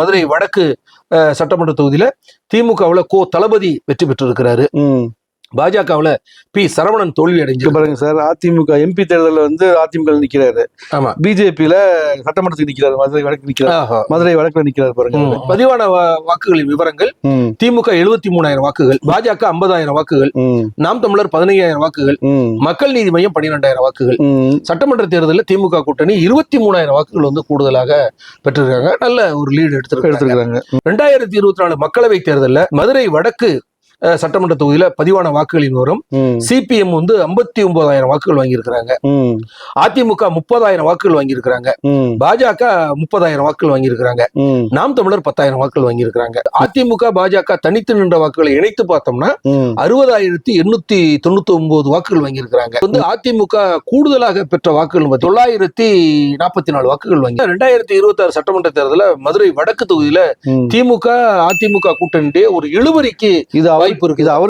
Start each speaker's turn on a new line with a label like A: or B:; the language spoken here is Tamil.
A: மதுரை வடக்கு சட்டமன்ற தொகுதியில திமுகவுல கோ தளபதி வெற்றி பெற்றிருக்கிறாரு. பாஜகவுல பி. சரவணன் தோல்வி அடைஞ்சு
B: பாருங்க சார் அதிமுக எம்பி தேர்தலில் வந்து அதிமுக ல நிக்கிறாரு.
A: ஆமா.
B: பிஜேபியில சட்டமன்றத்துக்கு நிக்கிறாரு மதுரை வடக்கு நிக்கிறாரு.
A: ஆஹா.
B: மதுரை வடக்குல நிக்கிறாரு பாருங்க.
A: பதிவான வாக்குகளின் விவரங்கள் திமுக எழுபத்தி மூணாயிரம் வாக்குகள் பாஜக ஐம்பதாயிரம் வாக்குகள் நாம் தமிழர் பதினையாயிரம் வாக்குகள் மக்கள் நீதி மையம் பன்னிரெண்டாயிரம் வாக்குகள். சட்டமன்ற தேர்தலில் திமுக கூட்டணி இருபத்தி மூணாயிரம் வாக்குகள் வந்து கூடுதலாக பெற்றிருக்காங்க. நல்ல ஒரு லீடு எடுத்திருக்காங்க.
B: எடுத்திருக்காங்க
A: ரெண்டாயிரத்தி இருபத்தி நாலு மக்களவை தேர்தலில் மதுரை வடக்கு சட்டமன்ற தொகுதியில பதிவான வாக்குகளின் விவரம்
B: ம்,
A: சிபிஎம் வந்து ஐம்பத்தி ஒன்பதாயிரம் வாக்குகள் வாங்கியிருக்கிறாங்க. அதிமுக முப்பதாயிரம் வாக்குகள் வாங்கியிருக்கிறாங்க. பாஜக முப்பதாயிரம் வாக்குகள் வாங்கியிருக்கிறாங்க. நாம் தமிழர் பத்தாயிரம் வாக்குகள் வாங்கியிருக்கிறாங்க. அதிமுக பாஜக தனித்து நின்ற வாக்குகளை இணைத்து பார்த்தோம்னா. அறுபதாயிரத்தி எண்ணூத்தி தொண்ணூத்தி ஒன்பது வாக்குகள் வாங்கியிருக்கிறாங்க. வந்து அதிமுக கூடுதலாக பெற்ற வாக்குகள் தொள்ளாயிரத்தி நாற்பத்தி நாலு வாக்குகள் வாங்கி ரெண்டாயிரத்தி இருபத்தி ஆறு சட்டமன்ற தேர்தலில் மதுரை வடக்கு தொகுதியில. திமுக அதிமுக கூட்டணியே ஒரு இழுபறிக்கு
B: இது
A: வாய்ப்பு இருக்கு
B: இது அவர்